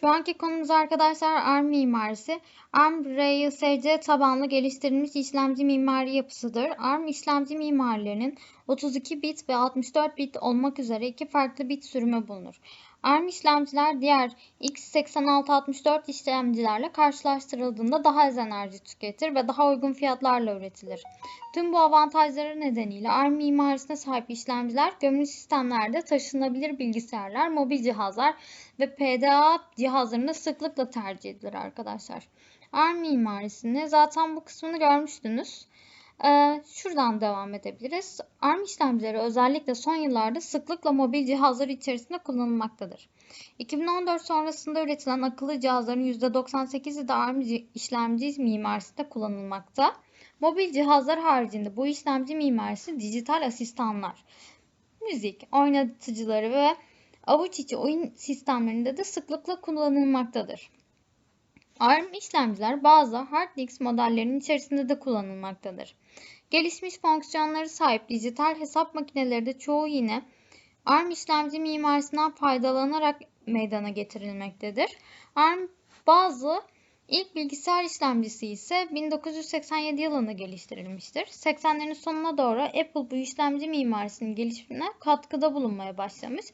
Şu anki konumuz arkadaşlar ARM mimarisi. ARM RISC tabanlı geliştirilmiş işlemci mimari yapısıdır. ARM işlemci mimarilerinin 32 bit ve 64 bit olmak üzere iki farklı bit sürümü bulunur. ARM işlemciler diğer x86-64 işlemcilerle karşılaştırıldığında daha az enerji tüketir ve daha uygun fiyatlarla üretilir. Tüm bu avantajları nedeniyle ARM mimarisine sahip işlemciler gömülü sistemlerde taşınabilir bilgisayarlar, mobil cihazlar ve PDA cihazlarında sıklıkla tercih edilir arkadaşlar. ARM mimarisini zaten bu kısmını görmüştünüz. Ee, şuradan devam edebiliriz. ARM işlemcileri özellikle son yıllarda sıklıkla mobil cihazlar içerisinde kullanılmaktadır. 2014 sonrasında üretilen akıllı cihazların %98'i de ARM işlemci mimarisinde kullanılmakta. Mobil cihazlar haricinde bu işlemci mimarisi dijital asistanlar, müzik, oynatıcıları ve avuç içi oyun sistemlerinde de sıklıkla kullanılmaktadır. ARM işlemciler bazı hard disk modellerinin içerisinde de kullanılmaktadır. Gelişmiş fonksiyonları sahip dijital hesap makineleri de çoğu yine ARM işlemci mimarisinden faydalanarak meydana getirilmektedir. ARM bazı ilk bilgisayar işlemcisi ise 1987 yılında geliştirilmiştir. 80'lerin sonuna doğru Apple bu işlemci mimarisinin gelişimine katkıda bulunmaya başlamış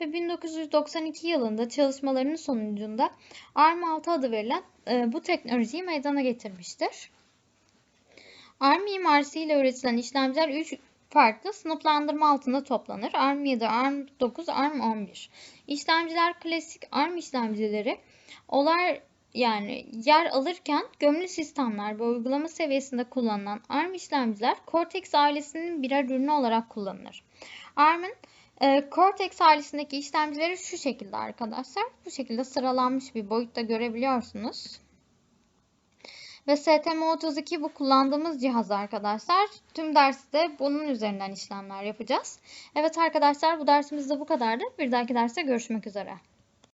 ve 1992 yılında çalışmalarının sonucunda ARM6 adı verilen e, bu teknolojiyi meydana getirmiştir. ARM mimarisiyle üretilen işlemciler 3 farklı sınıflandırma altında toplanır. ARM 7, ARM 9, ARM 11. İşlemciler klasik ARM işlemcileri olar yani yer alırken gömülü sistemler ve uygulama seviyesinde kullanılan ARM işlemciler Cortex ailesinin birer ürünü olarak kullanılır. ARM'ın e, Cortex ailesindeki işlemcileri şu şekilde arkadaşlar. Bu şekilde sıralanmış bir boyutta görebiliyorsunuz. Ve STM32 bu kullandığımız cihaz arkadaşlar. Tüm derste bunun üzerinden işlemler yapacağız. Evet arkadaşlar bu dersimiz de bu kadardı. Bir dahaki derste görüşmek üzere.